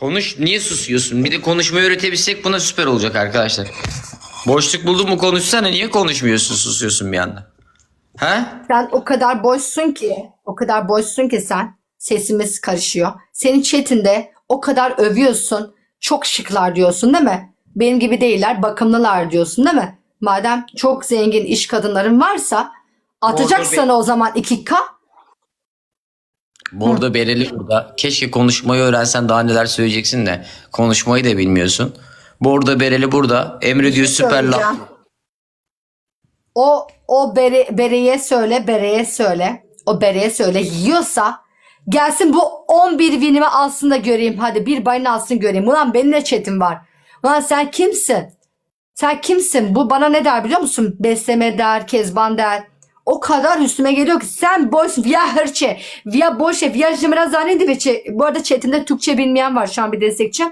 Konuş. Niye susuyorsun? Bir de konuşmayı öğretebilsek buna süper olacak arkadaşlar. Boşluk buldun mu konuşsana. Niye konuşmuyorsun susuyorsun bir anda? He? Sen o kadar boşsun ki, o kadar boşsun ki sen sesimiz karışıyor. Senin chatinde o kadar övüyorsun. Çok şıklar diyorsun değil mi? Benim gibi değiller, bakımlılar diyorsun değil mi? Madem çok zengin iş kadınların varsa atacak Orada bir- sana o zaman 2K. Burada Bereli burada. Keşke konuşmayı öğrensen daha neler söyleyeceksin de. Konuşmayı da bilmiyorsun. Burada Bereli burada. Emre diyor süper söyleyeceğim. laf. O o bere, bereye söyle, bereye söyle. O bereye söyle. Yiyorsa gelsin bu 11 winimi alsın da göreyim. Hadi bir bayını alsın göreyim. Ulan benim de chatim var. Ulan sen kimsin? Sen kimsin? Bu bana ne der biliyor musun? Besleme der, kezban der. O kadar üstüme geliyor ki sen boş via hırçe, via boşe, via jimrazane diviçe. Bu arada chatimde Türkçe bilmeyen var şu an bir destekçi.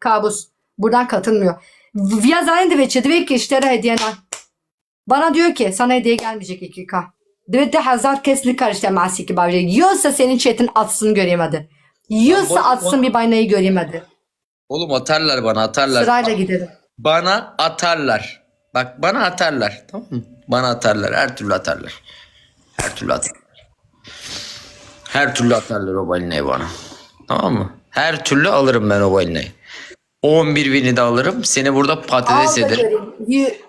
Kabus. Buradan katılmıyor. Via zane diviçe, diyor ki işte hediyene. Bana diyor ki sana hediye gelmeyecek 2K. Dedi hazar kesli karıştı masiki bavcı. Yiyorsa senin chatin atsın göreyim hadi. Yiyorsa atsın bir baynayı göreyim hadi. Oğlum atarlar bana atarlar. Sırayla gidelim. Bana atarlar. Bak bana atarlar. Tamam mı? Bana atarlar. Her türlü atarlar. Her türlü atarlar. Her türlü atarlar o balinayı bana. Tamam mı? Her türlü alırım ben o balinayı. 11 bini de alırım. Seni burada patates Al da ederim. göreyim. Yi-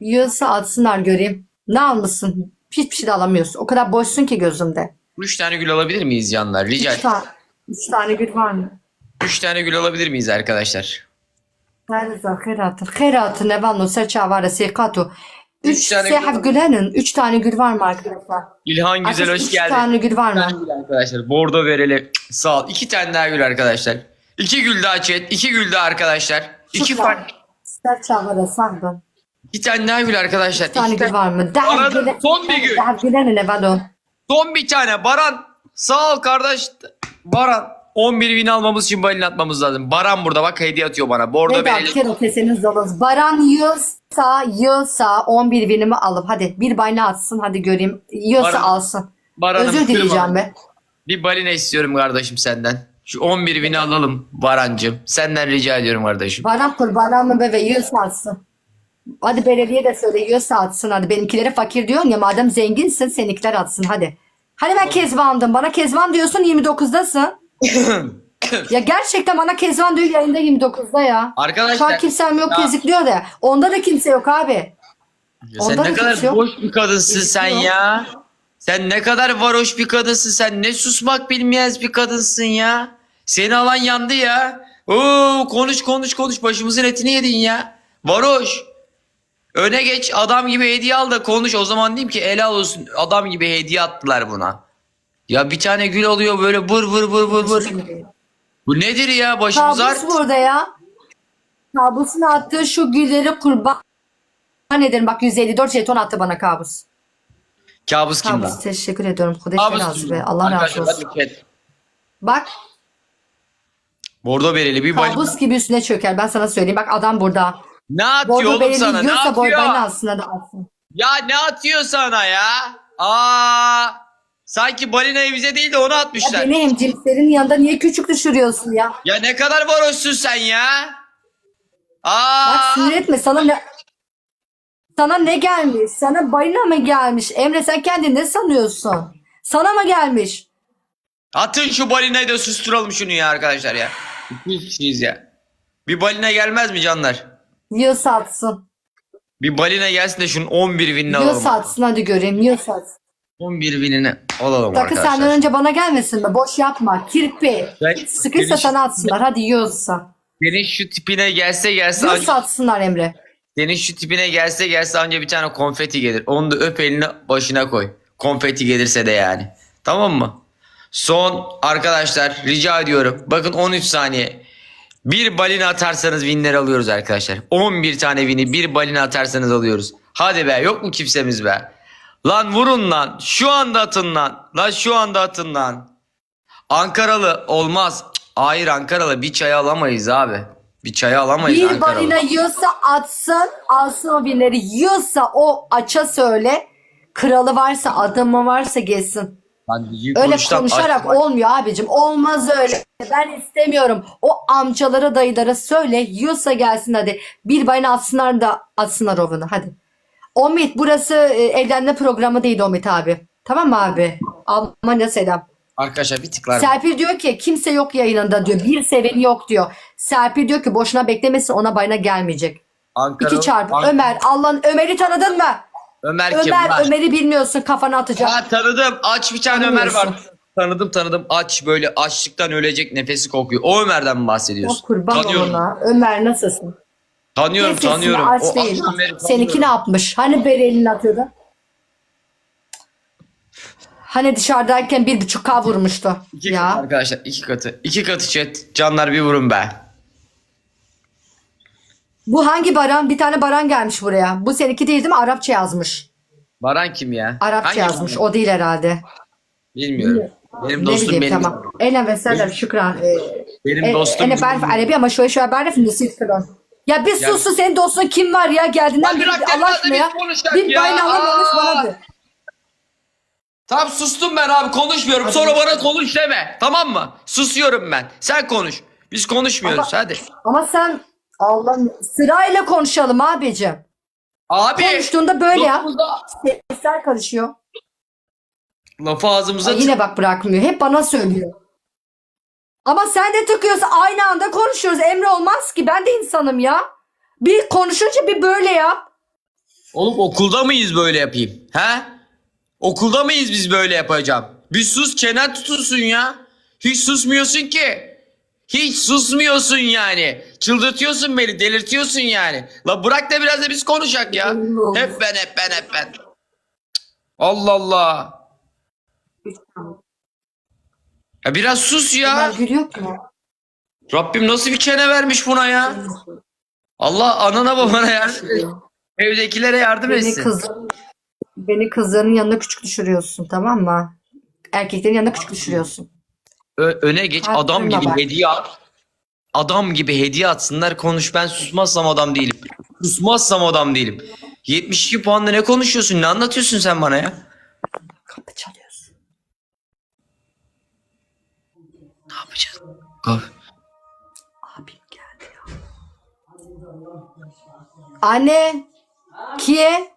Yiyorsa atsınlar göreyim. Ne almışsın? Hiçbir şey de alamıyorsun. O kadar boşsun ki gözümde. 3 tane gül alabilir miyiz canlar? Rica Üç ederim. tane, üç tane gül var mı? 3 tane gül alabilir miyiz arkadaşlar? Nerede Herat'ın? Herat'ın ne var? Serça var. Sekatu. Üç Üç tane gül var. gülenin. Üç tane gül var mı arkadaşlar? İlhan Güzel hoş üç geldin. tane gül var Bir mı? gül arkadaşlar. Bordo vereli. Sağ ol. İki tane daha gül arkadaşlar. İki gül daha chat. iki gül daha arkadaşlar. İki fark. Serça var. Sandın. İki tane daha gül arkadaşlar. Bir tane gül var mı? Daha güle- son bir gül. Daha o? Son bir tane. Baran. Sağ ol kardeş. Baran. 11 bin almamız için balin atmamız lazım. Baran burada bak hediye atıyor bana. Bordo Neden? vereli. Kero keseniz doluz. Baran yiyorsa, yiyorsa 11 binimi alıp hadi bir bayna atsın hadi göreyim. Yiyorsa Baran- alsın. Baran'ım Özür kırma. dileyeceğim be. Bir balina istiyorum kardeşim senden. Şu 11 bini alalım Barancım. Senden rica ediyorum kardeşim. Baran kurbanan mı be ve yiyorsa atsın. Hadi belediye de söyle yiyorsa atsın hadi. Benimkilere fakir diyorsun ya madem zenginsin seninkiler atsın hadi. Hani ben Kezban'dım. Bana Kezban diyorsun 29'dasın. Ya gerçekten bana Kezban diyor yayında 29'da ya. Arkadaşlar- Şu an kimsem yok Ya- gözüküyor da. Onda da kimse yok abi. Ya sen Onda ne da kadar yok. boş bir kadınsın sen ya. Sen ne kadar varoş bir kadınsın sen. Ne susmak bilmeyez bir kadınsın ya. Seni alan yandı ya. Oo konuş konuş konuş başımızın etini yedin ya. Varoş. Öne geç adam gibi hediye al da konuş. O zaman diyeyim ki helal olsun adam gibi hediye attılar buna. Ya bir tane gül alıyor böyle vır vır vır vır vır. Bu nedir ya başımız Kabus art. burada ya. Kabus'un attığı şu gülleri kurban ederim. Bak 154 jeton attı bana kabus. Kabus kim Kabus teşekkür ediyorum. Kabus razı kim be. Allah razı Arkadaşlar, olsun. hadi chat. Bak Bordo bereli bir balina. kabus gibi üstüne çöker. Ben sana söyleyeyim. Bak adam burada. Ne atıyor Bordo oğlum sana? Ne yiyorsa boy atıyor? aslında da atsın. Ya ne atıyor sana ya? Aa! Sanki balinayı bize değil de onu Ya atmışlar. Ya, beni hemcinslerin yanında niye küçük düşürüyorsun ya? ne kadar varoşsun sen ya? Aa! Bak sinir etme. Sana ne... Sana ne gelmiş? Sana bayına mı gelmiş? Emre sen kendini ne sanıyorsun? Sana mı gelmiş? Atın şu balinayı da susturalım şunu ya arkadaşlar ya. 200 kişiyiz ya. Bir balina gelmez mi canlar? Yiyorsa atsın. Bir balina gelsin de şunun 11 binini alalım. Yiyorsa atsın hadi göreyim. Yiyorsa atsın. 11 binini alalım Sakın arkadaşlar. senden önce bana gelmesin be. Boş yapma. Kirpi. Ben- Sıkıysa sana atsınlar. Hadi yiyorsa. Senin şu tipine gelse gelse Yiyorsa anca, atsınlar Emre. senin şu tipine gelse gelse anca bir tane konfeti gelir. Onu da öp elini başına koy. Konfeti gelirse de yani. Tamam mı? Son arkadaşlar rica ediyorum. Bakın 13 saniye. Bir balina atarsanız winler alıyoruz arkadaşlar. 11 tane win'i bir balina atarsanız alıyoruz. Hadi be yok mu kimsemiz be? Lan vurun lan. Şu anda atın lan. Lan şu anda atın lan. Ankaralı olmaz. Hayır Ankaralı bir çay alamayız abi. Bir çay alamayız Bir Ankaralı. balina yiyorsa atsın. Alsın o binleri. Yiyorsa o aça söyle. Kralı varsa adamı varsa gelsin. Düzgün Öyle konuşarak aç- olmuyor abicim. Olmaz öyle. Ben istemiyorum. O amcalara dayılara söyle. Yiyorsa gelsin hadi. Bir bayını atsınlar da atsınlar ovunu hadi. Omid burası e, evlenme programı değil Omid abi. Tamam mı abi? Almanya selam. Arkadaşlar bir tıklar. Serpil diyor ki kimse yok yayınında diyor. Bir seveni yok diyor. Serpil diyor ki boşuna beklemesin ona bayına gelmeyecek. Ankara, İki çarpı. An- Ömer Allah'ın Ömer'i tanıdın mı? Ömer kim? Ömer Var. Ömer'i bilmiyorsun kafana atacak. Ha tanıdım. Aç bir tane Ömer var. Tanıdım tanıdım. Aç böyle açlıktan ölecek nefesi kokuyor. O Ömer'den mi Ya bahsediyorsun? kurban tanıyorum. olana. Ömer nasılsın? Tanıyorum Nefesini tanıyorum. aç O değil. Seninki ne tanıyorum. yapmış? Hani beri elini atıyordu? Hani dışarıdayken bir buçuk K vurmuştu. İki katı ya. arkadaşlar iki katı. İki katı chat. Canlar bir vurun be. Bu hangi Baran? Bir tane Baran gelmiş buraya. Bu seninki değil değil mi? Arapça yazmış. Baran kim ya? Arapça Hangi yazmış. Baran? O değil herhalde. Bilmiyorum. Benim Ne dostum bileyim benim. tamam. Ene ve selam şükran. Benim E, dostum. ene barf Arabi ama şöyle şöyle barf nüsit falan. Ya bir Ya- sus sus, senin dostun kim var ya geldiğinden Hadi beri Allah aşkına ya. Bir alamamış Aa! bana de. Tamam sustum ben abi konuşmuyorum. Sonra bana konuş deme. Tamam mı? Susuyorum ben. Sen konuş. Biz konuşmuyoruz Ama- hadi. Ama sen Allah'ım sırayla konuşalım abicim. Abi. Konuştuğunda böyle ya. Sesler karışıyor. Lafı ağzımıza Ay, yine bak bırakmıyor. Hep bana söylüyor. Ama sen de tıkıyorsun. Aynı anda konuşuyoruz. Emre olmaz ki. Ben de insanım ya. Bir konuşunca bir böyle yap. Oğlum okulda mıyız böyle yapayım? He? Okulda mıyız biz böyle yapacağım? Bir sus çenen tutulsun ya. Hiç susmuyorsun ki. Hiç susmuyorsun yani. Çıldırtıyorsun beni, delirtiyorsun yani. La bırak da biraz da biz konuşak ya. Hep ben, hep ben, hep ben. Allah Allah. Ya biraz sus ya. Ömer Gül yok mu? Rabbim nasıl bir çene vermiş buna ya. Allah anana babana yardım etsin. Evdekilere yardım Beni etsin. kız beni kızların yanına küçük düşürüyorsun tamam mı? Erkeklerin yanına küçük düşürüyorsun. Ö- öne geç Kalk, adam gibi bak. hediye at. Adam gibi hediye atsınlar konuş ben susmazsam adam değilim. Susmazsam adam değilim. 72 puanla ne konuşuyorsun? Ne anlatıyorsun sen bana ya? Kapı çalıyorsun. Kaf- Abim geldi ya. Anne. Kiye.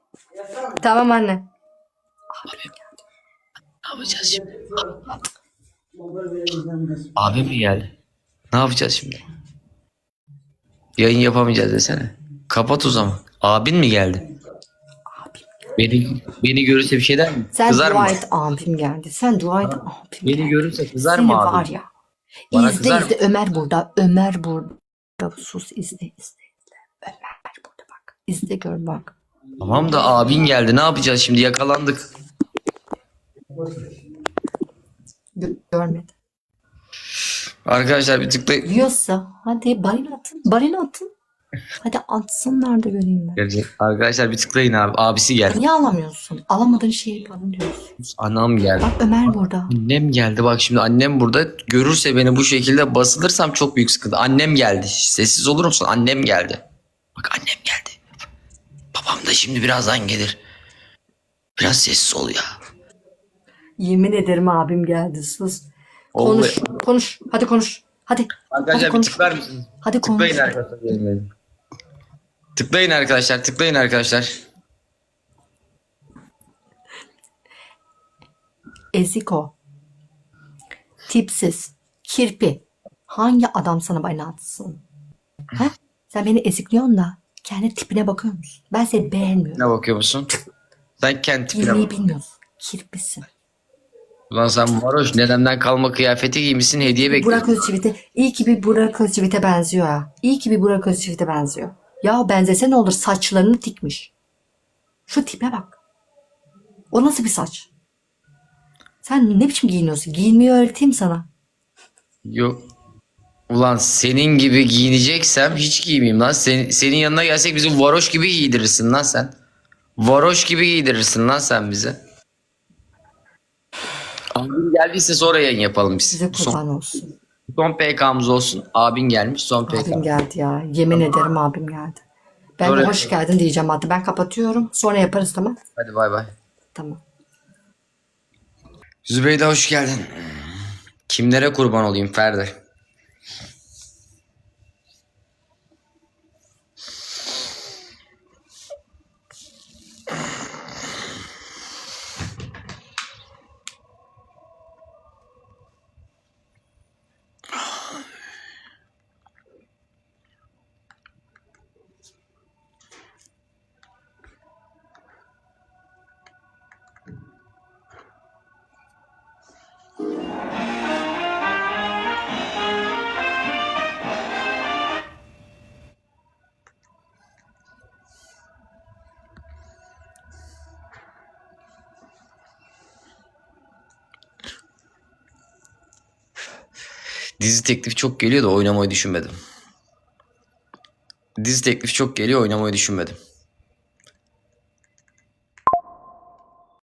Tamam anne. Ne yapacağız şimdi? Abi mi geldi? Ne yapacağız şimdi? Yayın yapamayacağız desene. Kapat o zaman. Abin mi geldi? Beni beni görürse bir şey der mi? Sen Kızar dua mı? et abim geldi. Sen dua et abim Beni geldi. görürse kızar Seni mı var abi? ya. Bana izle kızar mı? izle Ömer burada. Ömer burada. Sus izle izle izle. Ömer burada bak. İzle gör bak. Tamam da abin geldi. Ne yapacağız şimdi? Yakalandık. Gö- görmedi. Arkadaşlar bir tıkla... Yiyorsa hadi balina atın. Balina atın. Hadi atsınlar da göreyim ben. Arkadaşlar bir tıklayın abi. Abisi geldi. Niye alamıyorsun? Alamadığın şeyi yapalım diyorsun. Anam geldi. Bak Ömer burada. Annem geldi. Bak şimdi annem burada. Görürse beni bu şekilde basılırsam çok büyük sıkıntı. Annem geldi. Sessiz olur musun? Annem geldi. Bak annem geldi. Babam da şimdi birazdan gelir. Biraz sessiz ol ya. Yemin ederim abim geldi. Sus. Konuş. Konuş. Hadi konuş. Hadi. Arkadaşlar Hadi bir konuş. tıklar mısınız? Hadi konuş. Tıklayın arkadaşlar. Tıklayın arkadaşlar. Tıklayın arkadaşlar. Eziko. Tipsiz. Kirpi. Hangi adam sana bana atsın? Ha? Sen beni ezikliyorsun da kendi tipine bakıyor musun? Ben seni beğenmiyorum. Ne bakıyor musun? Sen kendi tipine Giymeyi bak. bilmiyorsun. Kirpisin. Ulan sen varoş nedenden kalma kıyafeti giymişsin hediye bekliyorsun. Burak Özçivit'e iyi ki bir Burak Özçivit'e benziyor ha. İyi ki bir Burak Özçivit'e benziyor. Ya benzese ne olur saçlarını dikmiş. Şu tipe bak. O nasıl bir saç? Sen ne biçim giyiniyorsun? Giyinmeyi öğreteyim sana. Yok. Ulan senin gibi giyineceksem hiç giymeyeyim lan. Sen, senin yanına gelsek bizi varoş gibi giydirirsin lan sen. Varoş gibi giydirirsin lan sen bizi. Abin geldiyse sonra yayın yapalım biz. Size Son, kurban olsun. Son PK'mız olsun. Abin gelmiş son PK. Abim geldi ya. Yemin ederim abim geldi. Ben de Sonra- hoş geldin diyeceğim hatta. Ben kapatıyorum. Sonra yaparız tamam. Hadi bay bay. Tamam. Zübeyde hoş geldin. Kimlere kurban olayım Ferdi? Dizi teklifi çok geliyor da oynamayı düşünmedim. Dizi teklifi çok geliyor oynamayı düşünmedim.